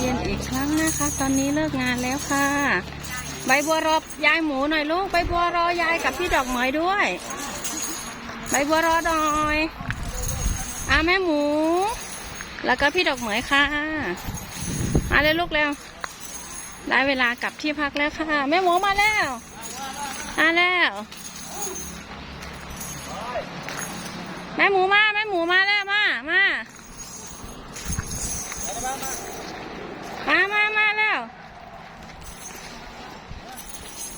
เย็นอีกครั้งนะคะ ตอนนี้เลิกงานแล้วค่ะ ใบบัวรอยายหมูหน่อยลูก ใบบัวรอยายกับพี่ดอกเหมยด้วย ใบบัวรอหน่อยอาแม่หมู แล้วก็พี่ดอกเหมยค่ะ มาเลยลูกเร็ว ได้เวลากลับที่พักแล้วค่ะ แม่หมูมาแล้ว มาแล้ว แม่หมูมา แม่หมูมาแล้ว มา มา มา มา มาแล้ว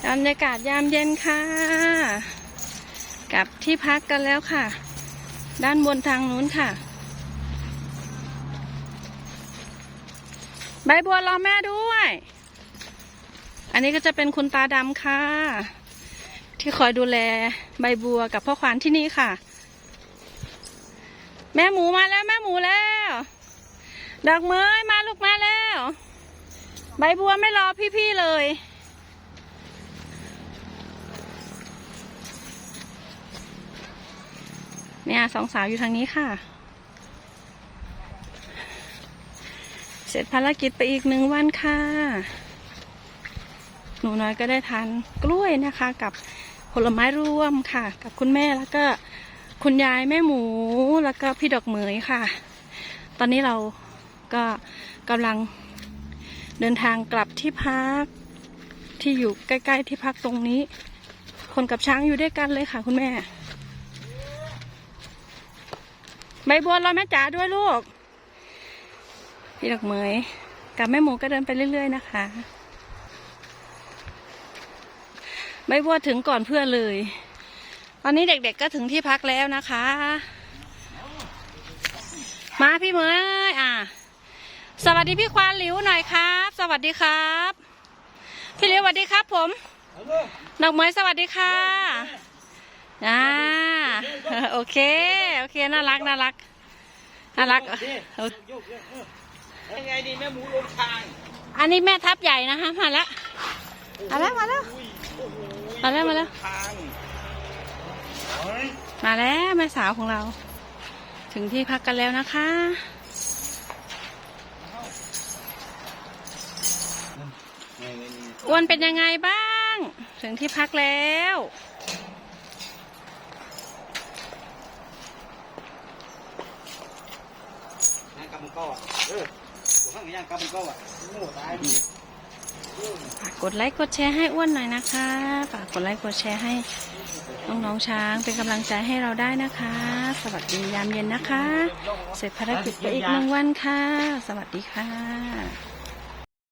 บรรยากาศยามเย็นค่ะ กลับที่พักกันแล้วค่ะ ด้านบนทางนู้นค่ะ ใบบัวรอแม่ด้วย อันนี้ก็จะเป็นคุณตาดำค่ะ ที่คอยดูแลใบบัวกับพ่อควานที่นี่ค่ะ แม่หมูมาแล้วแม่หมูแล้ว ดอกเมยมาลูกมาแล้ว ใบบัวไม่รอพี่ๆเลย เนี่ยสองสาวอยู่ทางนี้ค่ะ เสร็จภารกิจไปอีกหนึ่งวันค่ะ หนูน้อยก็ได้ทานกล้วยนะคะ กับผลไม้ร่วมค่ะ กับคุณแม่แล้วก็คุณยายแม่หมูแล้วก็พี่ดอกเหมยค่ะ ตอนนี้เราก็กำลังเดินทางกลับที่พักที่อยู่ใกล้ ๆ ที่พักตรงนี้ คนกับช้างอยู่ด้วยกันเลยค่ะ คุณแม่ ใบบัวรอแม่จ๋าด้วยลูก พี่ดอกเหมยกับแม่หมูก็เดินไปเรื่อย ๆ นะคะ ใบบัวถึงก่อนเพื่อนเลย ตอนนี้เด็กๆก็ถึงที่พักแล้วนะคะ มาพี่เหมยอะ สวัสดีพี่ควานหลิวหน่อยครับ สวัสดีครับ พี่หลิวสวัสดีครับ ผมดอกเหมยสวัสดีค่ะอ่า โอเค โอเค น่ารัก น่ารัก น่ารักเอายังไงดีแม่หมูลงทางอันนี้แม่ทับใหญ่นะคะมาแล้ว มาแล้ว มาแล้ว มาแล้ว มาแล้ว ทางมาแล้วแม่สาวของเรา ถึงที่พักกันแล้วนะคะ อ้วนเป็นยังไงบ้าง ถึงที่พักแล้ว ย่างกำมันก็เออหัวข้างย่างกำมันก็อะโง่ตายดิฝากกดไลค์กดแชร์ให้อ้วนหน่อยนะคะฝากกดไลค์กดแชร์ให้น้องๆช้างเป็นกำลังใจให้เราได้นะคะ สวัสดียามเย็นนะคะ เสร็จภารกิจไปอีกหนึ่งวันค่ะ สวัสดีค่ะ